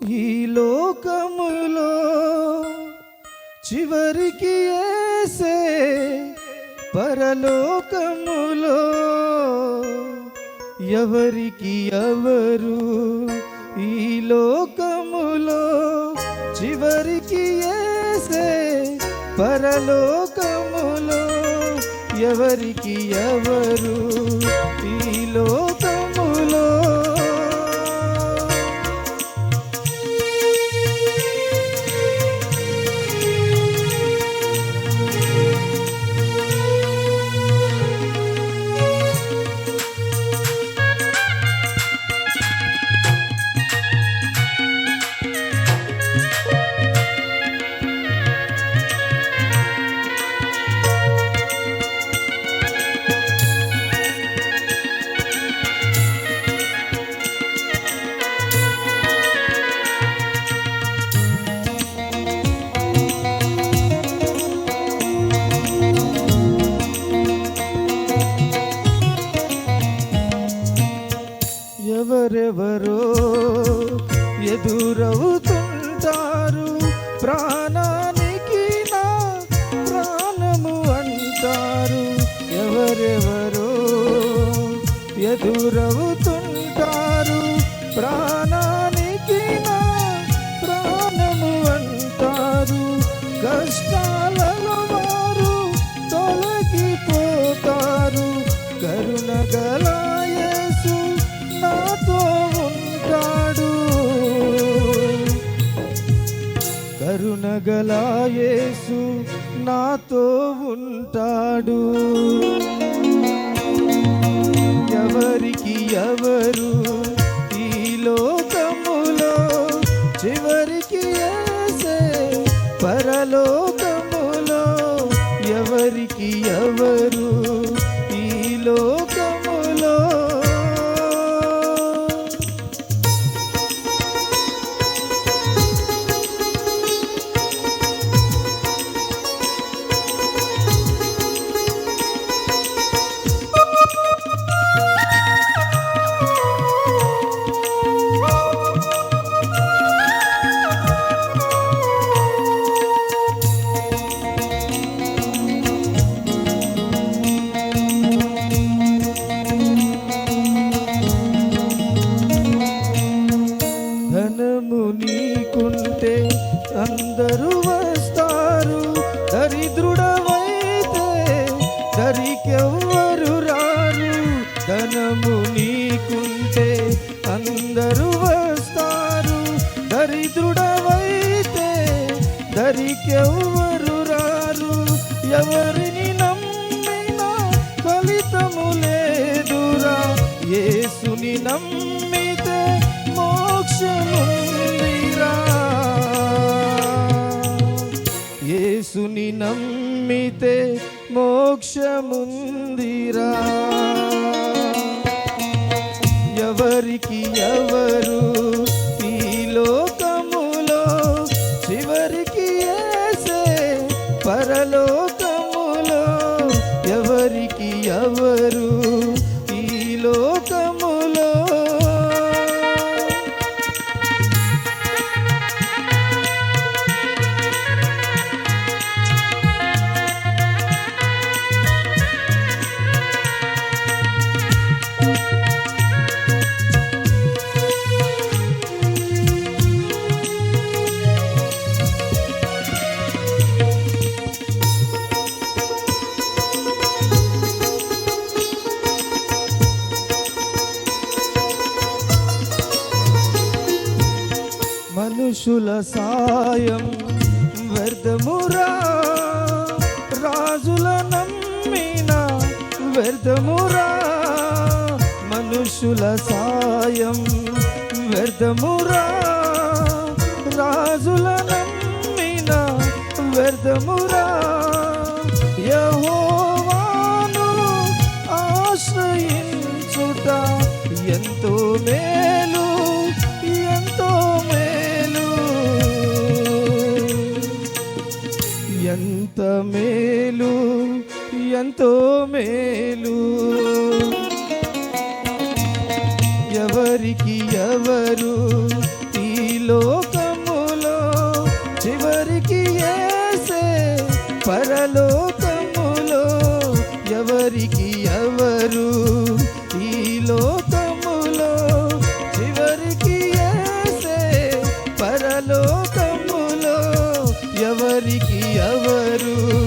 ఈ లోకములో చివరికి ఏసే పరలోకములో ఎవరికి ఎవరు ఈ లోకములో చివరికి ఏసే పరలోకములో ఎవరికి ఎవరు ఈ లోకములో ఎవరెవరో ఎదురవుతుంటారు ప్రాణానికి నా ప్రాణము అంటారు. ఎవరెవరో ఎదురవుతుంటారు ప్రాణానికి నా ప్రాణము అంటారు. కష్టాలలో కరుణ యేసు నాతో ఉంటాడు. ఎవరికి ఎవరు ఈ లోకములో చివరికి ఏసే పరలోకములో ఎవరికి ఎవరు ఈ లోక ధనము నీకుంటే అందరూ వస్తారు. దరిద్రుడవైతే దరికెవరు రారు. ఎవరిని నమ్మినా ఫలితము లేదురా. యేసుని నమ్మితే మోక్షముందిరా. యేసుని నమ్మితే మోక్షముందిరా. లోకములో ఎవరికి ఎవరు మనుషుల సాయం వ్యర్థమురా. రాజుల నమ్మిన వ్యర్థమురా. మనుషుల సాయం వ్యర్థమురా. రాజుల నమ్మిన వ్యర్థమురా. యహోవాను ఆశ్రయించుట ఎంతో మే ఎంత మేలు ఎంతో మేలు. ఎవరికి ఎవరు ఈ లోక ఎవరికి ఎవరు